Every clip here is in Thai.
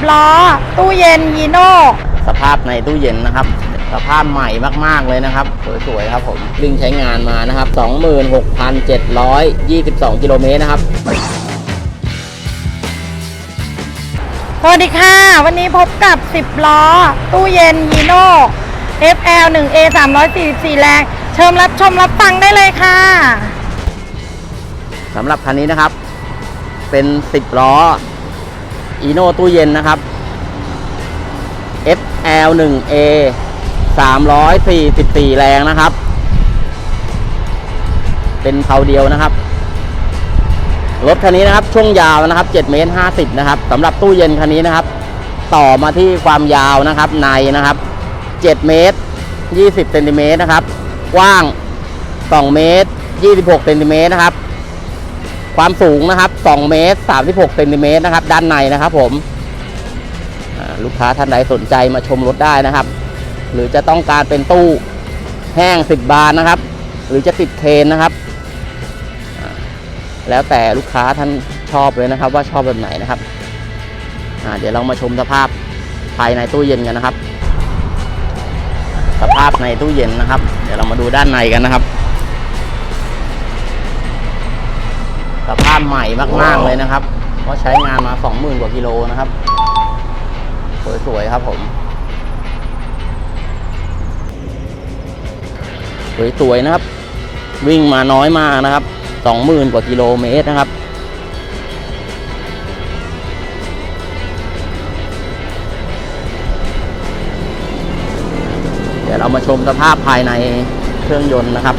10 ล้อ ตู้เย็นยีโน่สภาพในตู้เย็นนะครับ สภาพใหม่มากๆเลยนะครับ สวยๆครับผมวิ่งใช้งานมานะครับ 26,722 กิโลเมตรนะครับสวัสดีค่ะ วันนี้พบกับ 10 ล้อ ตู้เย็นยีโน่ FL 1A 344 แรง เชิญรับชมรับฟังได้เลยค่ะสำหรับคันนี้นะครับ เป็น 10 ล้อ อีโน่ตู้เย็นนะครับ FL 1A 344 แรงนะครับ เป็นเผาเดียวนะครับ รถคันนี้นะครับ ช่วงยาวนะครับ7เมตร50 นะครับสำหรับตู้เย็นคันนี้นะครับ ต่อมาที่ความยาวนะครับในนะครับ7เมตร20เซนติเมตรนะครับ กว้าง 2 เมตร 26เซนติเมตรนะครับ ความสูงนะครับ 2 เมตร 36เซนติเมตรนะครับ ด้านในนะครับผมลูกค้าท่านใดสนใจมาชมรถได้นะครับ หรือจะต้องการเป็นตู้แห้ง 10 บานนะครับ หรือจะติดเคนนะครับ แล้วแต่ลูกค้าท่านชอบเลยนะครับ ว่าชอบแบบไหนนะครับเดี๋ยวเรามาชมสภาพภายในตู้เย็นกันนะครับ สภาพในตู้เย็นนะครับ เดี๋ยวเรามาดูด้านในกันนะครับ ใหม่มาก ๆ เลยนะครับ เพราะใช้งานมา 20,000 กว่ากิโลนะครับ สวย ๆ ครับผม สวย ๆ นะครับ วิ่งมาน้อยมากนะครับ 20,000 กว่ากิโลเมตรนะครับเดี๋ยวเรามาชมสภาพภายในเครื่องยนต์นะครับ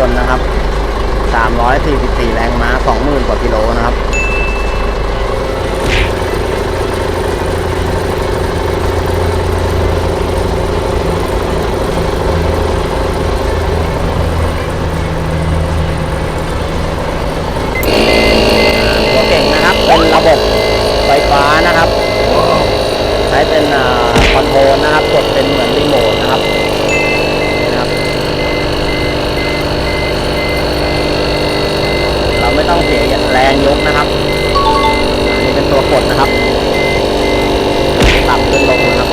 ยนต์นะครับ 344 แรงม้า 20,000 กว่ากิโลนะครับตัวเก่งนะครับเป็นระบบไฟฟ้านะครับ ใช้เป็นคอนโทรลนะครับ กดเป็นเหมือนรีโมทนะครับนี่นะครับ เราไม่ต้องเสียแรงยกนะครับอันนี้เป็นตัวกดนะครับปรับขึ้นลงนะครับ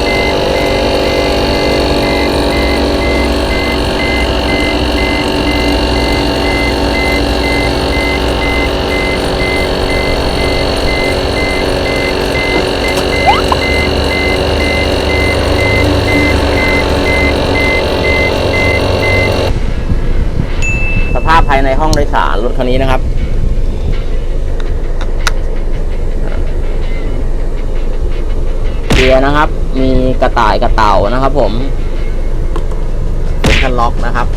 สภาพภายในห้องโดยสารรถคันนี้นะครับ เกียร์นะครับ มีกระต่ายกระเต่านะครับ ผมเป็นคันล็อกนะครับ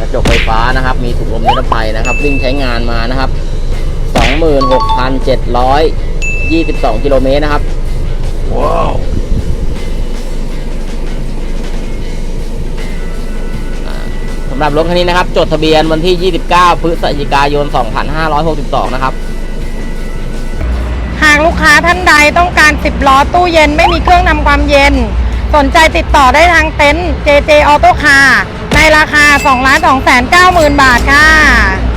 กระจกไฟฟ้านะครับ มีถุงลมนิรภัยนะครับ วิ่งใช้งานมานะครับ 26,722กิโลเมตรนะครับ ว้าวสำหรับรถคันนี้นะครับ จดทะเบียนวันที่ 29 พฤศจิกายน 2562 นะครับ หากลูกค้าท่านใดต้องการ 10 ล้อตู้เย็นไม่มีเครื่องทำความเย็น สนใจติดต่อได้ทางเต็นท์ JJ Auto Car ในราคา 2 2 9 0 0 0 0 บาทค่ะ